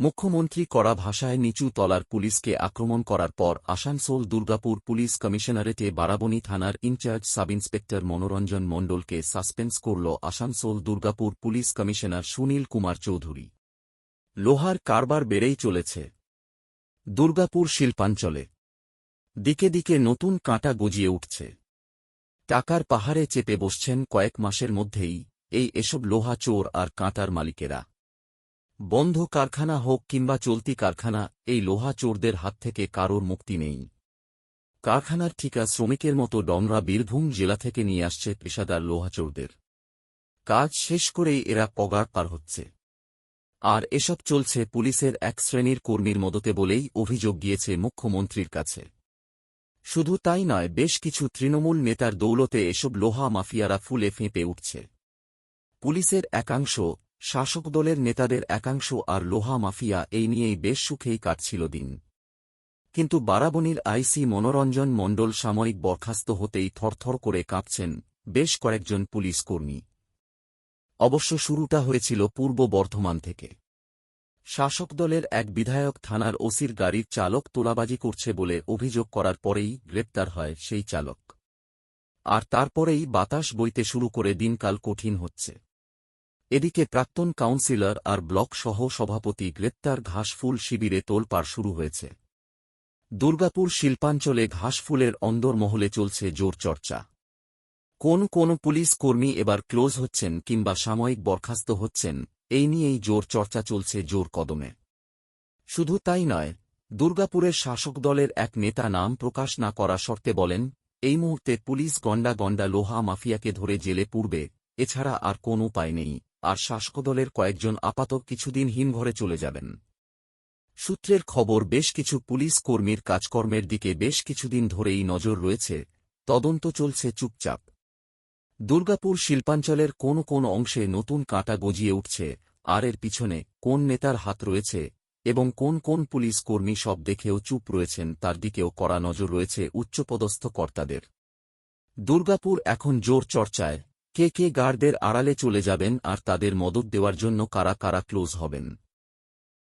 মুখ্যমন্ত্রী কড়া ভাষায় নিচু তলার পুলিশকে আক্রমণ করার পর আসানসোল দুর্গাপুর পুলিশ কমিশনারেটে বারাবণী থানার ইনচার্জ সাব ইন্সপেক্টর মনোরঞ্জন মণ্ডলকে সাসপেন্স করল আসানসোল দুর্গাপুর পুলিশ কমিশনার সুনীল কুমার চৌধুরী। লোহার কারবার বেড়েই চলেছে। দুর্গাপুর শিল্পাঞ্চলে। দিকে দিকে নতুন কাঁটা গজিয়ে উঠছে। টাকার পাহাড়ে চেপে বসছেন কয়েক মাসের মধ্যেই এই এসব লোহা চোর আর কাঁটার মালিকেরা। বন্ধ কারখানা হোক কিংবা চলতি কারখানা, এই লোহা চোরদের হাত থেকে কারোর মুক্তি নেই। কারখানার ঠিকা শ্রমিকের মতো ডমরা বীরভূম জেলা থেকে নিয়ে আসছে পেশাদার লোহা চোরদের। কাজ শেষ করেই এরা পগার পার হচ্ছে। আর এসব চলছে পুলিশের এক শ্রেণির কর্মীর মদতে বলেই অভিযোগ গিয়েছে মুখ্যমন্ত্রীর কাছে। শুধু তাই নয়, বেশ কিছু তৃণমূল নেতার দৌলতে এসব লোহা মাফিয়ারা ফুলে ফেঁপে উঠছে। পুলিশের একাংশ শাসক দলের নেতাদের একাংশ আর লোহা মাফিয়া এই নিয়েই বেশ সুখেই কাটছিল দিন। কিন্তু বারাবণীর আইসি মনোরঞ্জন মণ্ডল সাময়িক বরখাস্ত হতেই থরথর করে কাঁপছেন বেশ কয়েকজন পুলিশ কর্মী। অবশ্য শুরুটা হয়েছিল পূর্ব বর্ধমান থেকে। শাসক দলের এক বিধায়ক থানার ওসির গাড়ির চালক তোলাবাজি করছে বলে অভিযোগ করার পরেই গ্রেপ্তার হয় সেই চালক। আর তারপরেই বাতাস বইতে শুরু করে দিনকাল কঠিন হচ্ছে। এদিকে প্রাক্তন কাউন্সিলর আর ব্লক সহ সভাপতি গ্রেপ্তার ঘাসফুল শিবিরে তোলপাড় শুরু হয়েছে। দুর্গাপুর শিল্পাঞ্চলে ঘাসফুলের অন্দরমহলে চলছে জোর চর্চা। কোন কোন পুলিশ কর্মী এবার ক্লোজ হচ্ছেন কিংবা সাময়িক বরখাস্ত হচ্ছেন, এই নিয়েই জোর চর্চা চলছে জোর কদমে। শুধু তাই নয়, দুর্গাপুরের শাসক দলের এক নেতা নাম প্রকাশ না করা শর্তে বলেন, এই মুহূর্তে পুলিশ গন্ডা গন্ডা লোহা মাফিয়াকে ধরে জেলে পূর্বে এছাড়া আর কোন উপায় নেই। আর শাসকদলের কয়েকজন আপাতত কিছুদিন হিমঘরে চলে যাবেন। সূত্রের খবর, বেশ কিছু পুলিশ কর্মীর কাজকর্মের দিকে বেশ কিছুদিন ধরেই নজর রয়েছে। তদন্ত চলছে চুপচাপ। দুর্গাপুর শিল্পাঞ্চলের কোন কোন অংশে নতুন কাঁটা গজিয়ে উঠছে, আর এর পিছনে কোন নেতার হাত রয়েছে, এবং কোন কোন পুলিশ কর্মী সব দেখেও চুপ রয়েছেন, তার দিকেও কড়া নজর রয়েছে উচ্চপদস্থ কর্তাদের। দুর্গাপুর এখন জোর চর্চায় কে কে গার্ডদের আড়ালে চলে যাবেন আর তাদের মদত দেওয়ার জন্য কারা কারা ক্লোজ হবেন?